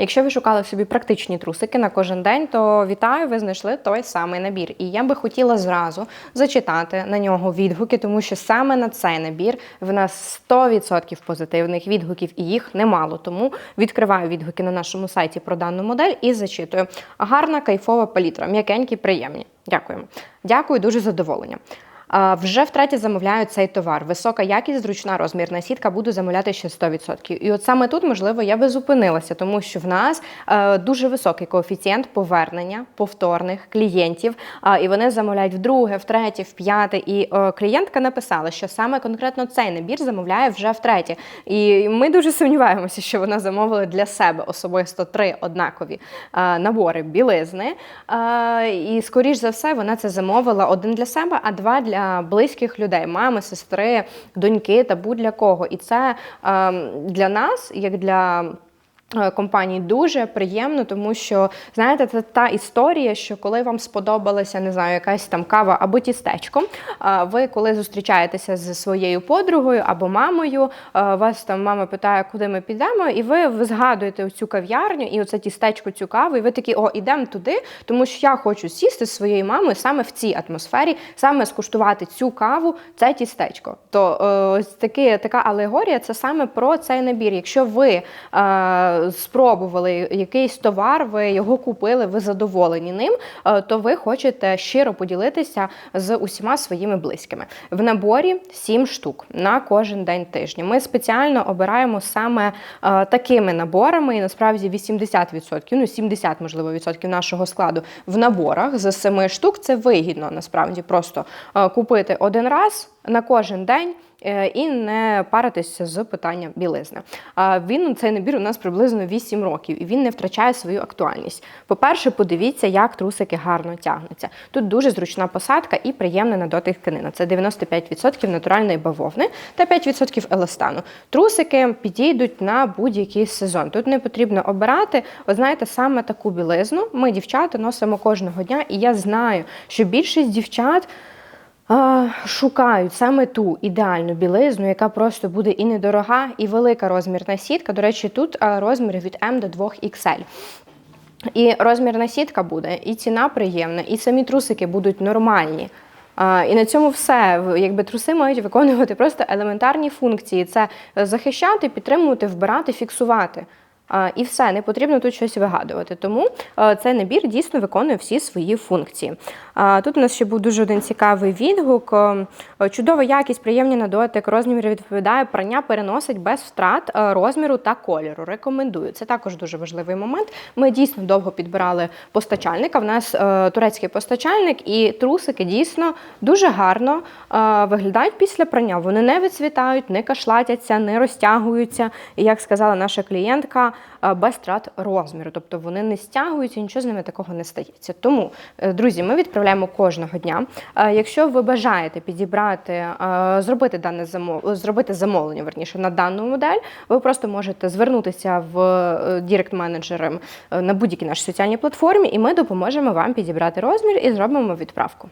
Якщо ви шукали собі практичні трусики на кожен день, то вітаю, ви знайшли той самий набір. І я би хотіла зразу зачитати на нього відгуки, тому що саме на цей набір в нас 100% позитивних відгуків, і їх немало. Тому відкриваю відгуки на нашому сайті про дану модель і зачитую. Гарна кайфова палітра, м'якенькі, приємні. Дякуємо. Дякую, дуже задоволення. Вже втретє замовляю цей товар. Висока якість, зручна розмірна сітка, буду замовляти ще 100%. І от саме тут, можливо, я би зупинилася, тому що в нас е, дуже високий коефіцієнт повернення повторних клієнтів. І вони замовляють вдруге, втретє, вп'яте. І е, клієнтка написала, що саме конкретно цей набір замовляє вже втретє. І ми дуже сумніваємося, що вона замовила для себе особисто три однакові е, набори білизни. І скоріш за все, вона це замовила один для себе, а два для близьких людей мами, сестри, доньки та будь-для кого. І це е, для нас, як для. Е, Компанії дуже приємно, тому що знаєте, це та історія, що коли вам сподобалася, не знаю, якась там кава або тістечко, а ви коли зустрічаєтеся зі своєю подругою або мамою, вас там мама питає, куди ми підемо, і ви, згадуєте цю кав'ярню і оце тістечко, цю каву, і ви такі, о, ідемо туди, тому що я хочу сісти зі своєю мамою саме в цій атмосфері, саме скуштувати цю каву, це тістечко. То е, ось таки, така алегорія це саме про цей набір. Якщо ви е, спробували якийсь товар, ви його купили, ви задоволені ним, е, то ви хочете щиро поділитися з усіма своїми близькими. В наборі 7 штук на кожен день тижня. Ми спеціально обираємо саме е, такими наборами, і насправді 80%, ну 70, можливо, відсотків нашого складу в наборах з 7 штук. Це вигідно насправді просто е, купити один раз на кожен день. е, І не паритися з питанням білизни. Він цей набір у нас приблизно 8 років, і він не втрачає свою актуальність. По-перше, подивіться, як трусики гарно тягнуться. Тут дуже зручна посадка і приємна на дотик тканина. Це 95% натуральної бавовни та 5% еластану. Трусики підійдуть на будь-який сезон. Тут не потрібно обирати. Ви знаєте, саме таку білизну ми, дівчата, носимо кожного дня, і я знаю, що більшість дівчат. Шукають саме ту ідеальну білизну, яка просто буде і недорога, і велика розмірна сітка. До речі, тут а, розміри від М до 2XL. І розмірна сітка буде, і ціна приємна, і самі трусики будуть нормальні. І на цьому все. Якби труси мають виконувати просто елементарні функції: це е, захищати, підтримувати, вбирати, фіксувати. І все, не потрібно тут щось вигадувати. Тому е, цей набір дійсно виконує всі свої функції. Тут у нас ще був дуже один цікавий відгук. Е, Чудова якість, приємні на дотик, розмір відповідає, прання переносить без втрат е, розміру та кольору. Рекомендую. Це також дуже важливий момент. Ми дійсно довго підбирали постачальника. В нас е, турецький постачальник, і трусики дійсно дуже гарно е, виглядають після прання. Вони не відцвітають, не кашлатяться, не розтягуються. І як сказала наша клієнтка, е, без втрат розміру. Тобто вони не стягуються, нічого з ними такого не стається. Тому, е, друзі, ми відправляємо кожного дня. Е, Якщо ви бажаєте підібрати, е, зробити дане замов... зробити замовлення верніше на дану модель, ви просто можете звернутися в е, дірект менеджером на будь-якій нашій соціальній платформі, і ми допоможемо вам підібрати розмір і зробимо відправку.